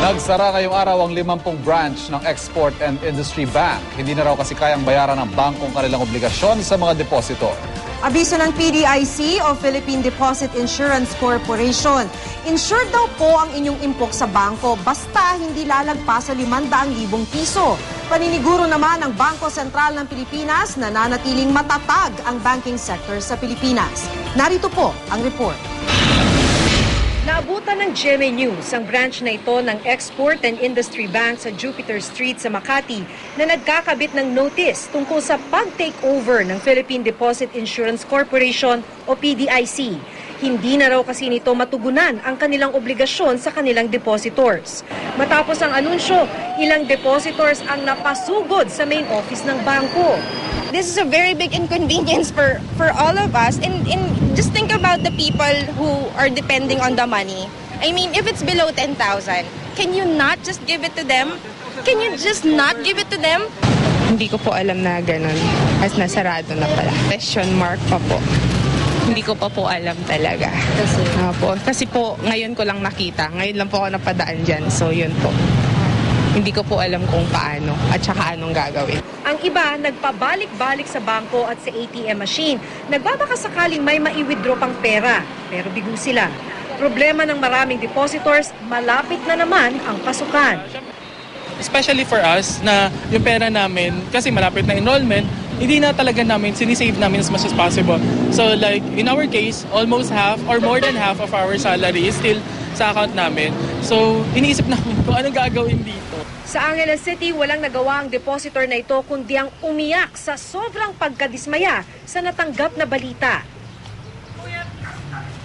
Nagsara ngayong araw ang 50 branch ng Export and Industry Bank. Hindi na raw kasi kayang bayaran ng bangkong kanilang obligasyon sa mga depositor. Abiso ng PDIC o Philippine Deposit Insurance Corporation. Insured daw po ang inyong impok sa bangko basta hindi lalagpas sa 500,000 piso. Paniniguro naman ng Bangko Sentral ng Pilipinas na nanatiling matatag ang banking sector sa Pilipinas. Narito po ang report. Naabutan ng GMA News ang branch na ito ng Export and Industry Bank sa Jupiter Street sa Makati na nagkakabit ng notice tungkol sa pag-takeover ng Philippine Deposit Insurance Corporation o PDIC. Hindi na raw kasi nito matugunan ang kanilang obligasyon sa kanilang depositors. Matapos ang anunsyo, ilang depositors ang napasugod sa main office ng bangko. This is a very big inconvenience for for all of us and, and just think about the people who are depending on the money i mean if it's below 10,000 can you not just give it to them can you just not give it to them Hindi ko po alam na ganun. As nasarado na pala. Question mark pa po. Hindi ko pa po alam talaga. Kasi? po. Kasi po, ngayon ko lang nakita. Ngayon lang po ako napadaan dyan. So, yun po. Hindi ko po alam kung paano at saka anong gagawin. Ang iba, nagpabalik-balik sa bangko at sa ATM machine. Nagbabaka sakaling may mai-withdraw pang pera, pero bigo sila. Problema ng maraming depositors, malapit na naman ang pasukan. especially for us na yung pera namin kasi malapit na enrollment hindi na talaga namin sinisave namin as much as possible so like in our case almost half or more than half of our salary is still sa account namin so iniisip namin kung anong gagawin dito Sa Angeles City, walang nagawa ang depositor na ito kundi ang umiyak sa sobrang pagkadismaya sa natanggap na balita.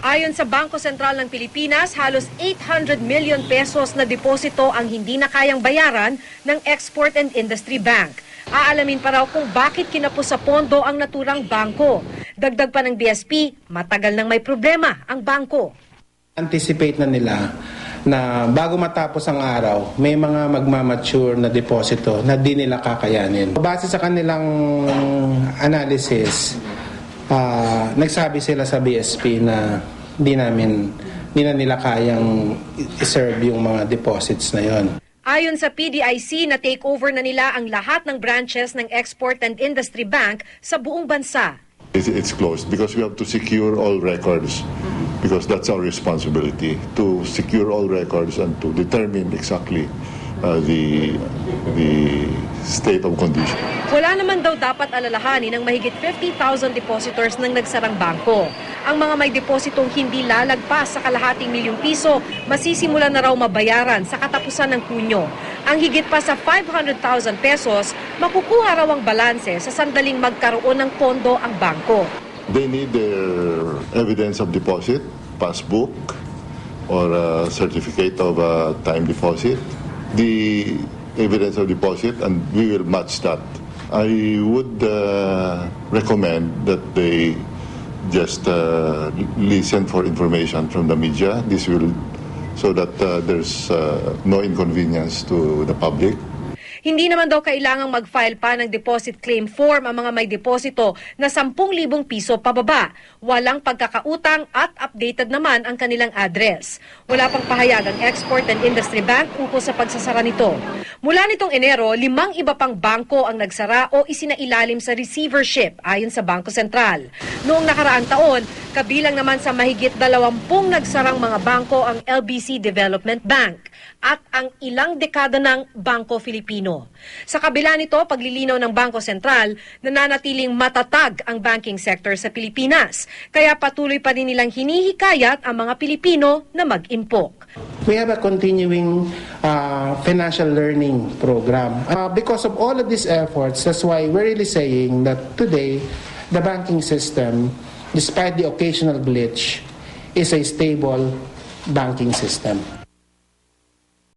Ayon sa Bangko Sentral ng Pilipinas, halos 800 million pesos na deposito ang hindi na kayang bayaran ng Export and Industry Bank. Aalamin pa raw kung bakit kinapos sa pondo ang naturang bangko. Dagdag pa ng BSP, matagal nang may problema ang bangko. Anticipate na nila na bago matapos ang araw, may mga magmamature na deposito na di nila kakayanin. Base sa kanilang analysis, ah, nagsabi sila sa BSP na di namin di na nila kayang i-serve yung mga deposits na yon. Ayon sa PDIC na takeover na nila ang lahat ng branches ng Export and Industry Bank sa buong bansa. It's, it's closed because we have to secure all records because that's our responsibility to secure all records and to determine exactly uh, the the state of condition. Wala naman daw dapat alalahanin ng mahigit 50,000 depositors ng nagsarang bangko. Ang mga may depositong hindi lalagpas sa kalahating milyong piso, masisimulan na raw mabayaran sa katapusan ng Kunyo. Ang higit pa sa 500,000 pesos, makukuha raw ang balanse sa sandaling magkaroon ng pondo ang bangko. They need their evidence of deposit, passbook, or a certificate of uh, time deposit. The evidence of deposit, and we will match that. I would uh, recommend that they just uh, listen for information from the media. This will so that uh, there's uh, no inconvenience to the public. Hindi naman daw kailangang mag-file pa ng deposit claim form ang mga may deposito na 10,000 piso pababa. Walang pagkakautang at updated naman ang kanilang address. Wala pang pahayag ang Export and Industry Bank ukol sa pagsasara nito. Mula nitong Enero, limang iba pang bangko ang nagsara o isinailalim sa receivership ayon sa Bangko Sentral. Noong nakaraang taon, kabilang naman sa mahigit dalawampung nagsarang mga bangko ang LBC Development Bank at ang ilang dekada ng Bangko Filipino. Sa kabila nito, paglilinaw ng Bangko Sentral, nananatiling matatag ang banking sector sa Pilipinas. Kaya patuloy pa rin nilang hinihikayat ang mga Pilipino na mag-impok. We have a continuing uh, financial learning program. Uh, because of all of these efforts, that's why we're really saying that today, the banking system, despite the occasional glitch, is a stable banking system.